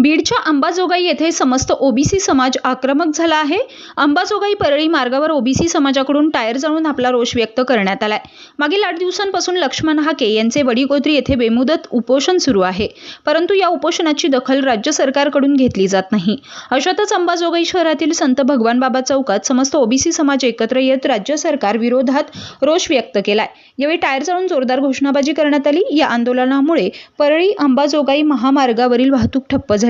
बीडच्या अंबाजोगाई येथे समस्त ओबीसी समाज आक्रमक झाला आहे. अंबाजोगाई परळी मार्गावर ओबीसी समाजाकडून टायर जाळून आपला रोष व्यक्त करण्यात आलाय. मागील आठ दिवसांपासून लक्ष्मण हाके यांचे वडीगोत्री येथे बेमुदत उपोषण सुरू आहे. परंतु या उपोषणाची दखल राज्य सरकारकडून घेतली जात नाही. अशातच अंबाजोगाई शहरातील संत भगवान बाबा चौकात समस्त ओबीसी समाज एकत्र येत राज्य सरकार विरोधात रोष व्यक्त केलाय. यावेळी टायर जाळून जोरदार घोषणाबाजी करण्यात आली. या आंदोलनामुळे परळी अंबाजोगाई महामार्गावरील वाहतूक ठप्प झाली.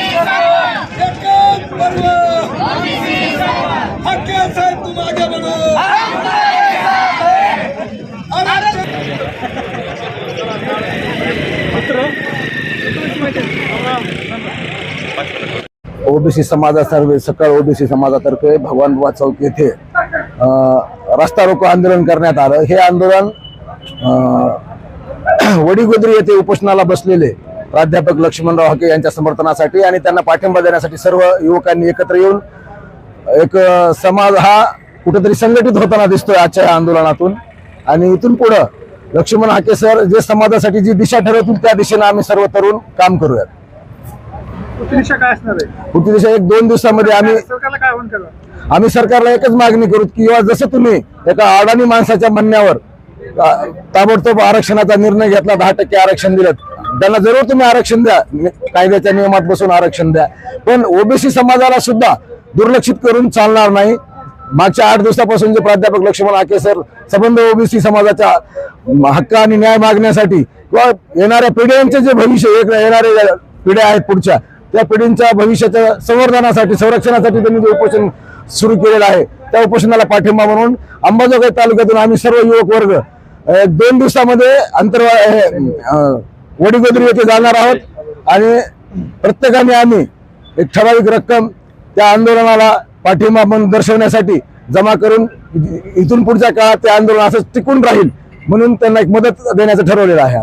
ओबीसी समाजातर्फे सकाळ ओबीसी समाजातर्फे भगवान बुवा चौक येथे रस्ता रोको आंदोलन करण्यात आलं. हे आंदोलन अ, वडीगोद्री येथे उपोषणाला बसलेले प्राध्यापक लक्ष्मणराव हाके यांच्या समर्थनासाठी आणि त्यांना पाठिंबा देण्यासाठी सर्व युवकांनी एकत्र येऊन एक समाज हा कुठेतरी संघटित होताना दिसतोय आजच्या या आंदोलनातून. आणि इथून पुढं लक्ष्मण हाके सर जे समाजासाठी जी दिशा ठरवतील त्या दिशेनं आम्ही सर्व तरुण काम करूयात. दिशा काय असणार आहे? पुढची दिशा एक दोन दिवसामध्ये आम्ही सरकारला काय आव्हान करा आम्ही सरकारला एकच मागणी करू की किंवा जसं तुम्ही एका अडाणी माणसाच्या म्हणण्यावर अ, ताबडतोब आरक्षणाचा निर्णय घेतला दहा टक्के आरक्षण दिलं त्यांना जरूर तुम्ही आरक्षण द्या. नि- कायद्याच्या नियमात बसून आरक्षण द्या. पण ओबीसी समाजाला सुद्धा दुर्लक्षित करून चालणार नाही. मागच्या आठ दिवसापासून जे प्राध्यापक लक्ष्मण आके सर संबंध ओबीसी समाजाच्या म, हक्क आणि न्याय मागण्यासाठी किंवा येणाऱ्या पिढ्यांचे जे भविष्य एक- येणाऱ्या पिढ्या आहेत पुढच्या त्या पिढींच्या भविष्याच्या संवर्धनासाठी संरक्षणासाठी त्यांनी जे उपोषण सुरू केलेलं आहे त्या उपोषणाला पाठिंबा म्हणून अंबाजोगाई तालुक्यातून आम्ही सर्व युवक वर्ग एक दोन दिवसामध्ये अंतर वडीगोदरी येथे जाणार आहोत आणि प्रत्येकाने आम्ही एक ठराविक रक्कम त्या आंदोलनाला पाठिंबा म्हणून दर्शवण्यासाठी जमा करून इथून पुढच्या काळात ते आंदोलन असं टिकून राहील म्हणून त्यांना एक मदत देण्याचं ठरवलेलं आहे.